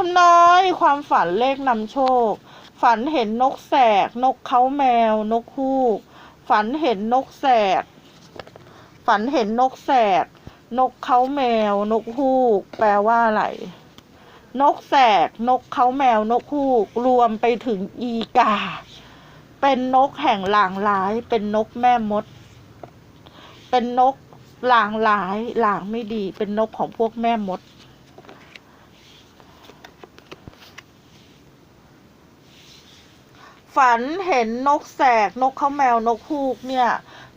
ทำนายความฝันเลขนำโชค ฝันเห็นนกแสก นกเขาแมว นกฮูก ฝันเห็นนกแสก ฝันเห็นนกแสก นกเขาแมว นกฮูก แปลว่าอะไร นกแสก นกเขาแมว นกฮูก รวมไปถึงอีกา เป็นนกแห่งหลางร้าย เป็นนกแม่มด เป็นนกหลางร้ายหลางไม่ดี เป็นนกของพวกแม่มด ฝันเห็นนกแสกนกเขาแมวนกฮูกเนี่ย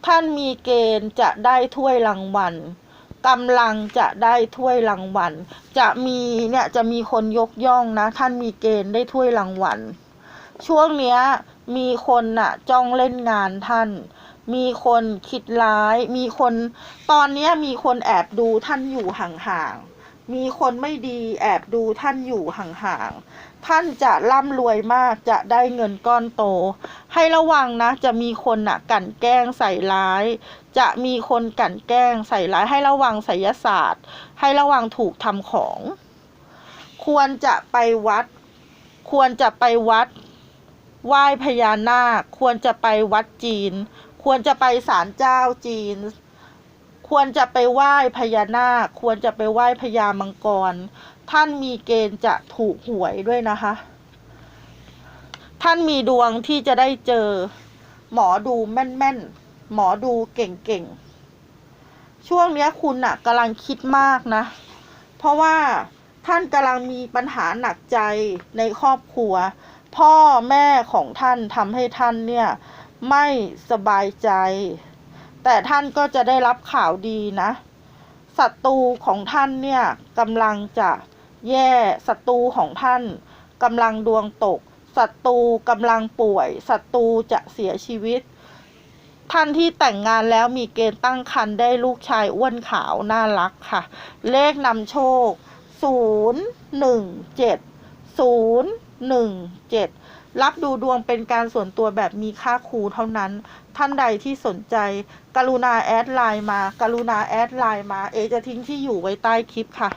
ท่านมีเกณฑ์จะได้ถ้วยรางวัลกำลังจะได้ถ้วยรางวัล จะมีเนี่ยจะมีคนยกย่องนะ ท่านมีเกณฑ์ได้ถ้วยรางวัล ช่วงเนี้ยมีคนน่ะจ้องเล่นงานท่าน มีคนคิดร้าย มีคนตอนเนี้ยมีคนแอบดูท่านอยู่ห่างๆ มีคนไม่ดีแอบดูท่านอยู่ห่างๆ ท่านจะร่ำรวยมากจะได้เงินก้อนโต ให้ระวังนะ จะมีคนน่ะกลั่นแกล้งใส่ร้าย จะมีคนกลั่นแกล้งใส่ร้าย ให้ระวังไสยศาสตร์ ให้ระวังถูกทำของ ควรจะไปวัด ควรจะไปวัดไหว้พญานาค ควรจะไปวัดจีน ควรจะไปศาลเจ้าจีน ควรจะไปไหว้พญานาค ควรจะไปไหว้พญามังกร ท่านมีเกณฑ์จะถูกหวยด้วยนะคะ ท่านมีดวงที่จะได้เจอ หมอดูแม่นๆ หมอดูเก่งๆ ช่วงนี้คุณน่ะกำลังคิดมากนะ เพราะว่าท่านกำลังมีปัญหาหนักใจในครอบครัว พ่อแม่ของท่านทำให้ท่านเนี่ย ไม่สบายใจ แต่ท่านก็จะได้รับข่าวดีนะศัตรูของท่านเนี่ยกำลังจะแย่ศัตรูของท่านกำลังดวงตกศัตรูกำลังป่วยศัตรูจะเสียชีวิต ท่านที่แต่งงานแล้วมีเกณฑ์ตั้งครรภ์ได้ลูกชายอ้วนขาวน่ารักค่ะ เลขนำโชค 0 1 7 0 1 7 รับดูดวงเป็นการส่วนตัวแบบมีค่าครูเท่านั้น ท่านใดที่สนใจ กรุณาแอดไลน์มา กรุณาแอดไลน์มา เอจะทิ้งที่อยู่ไว้ใต้คลิปค่ะ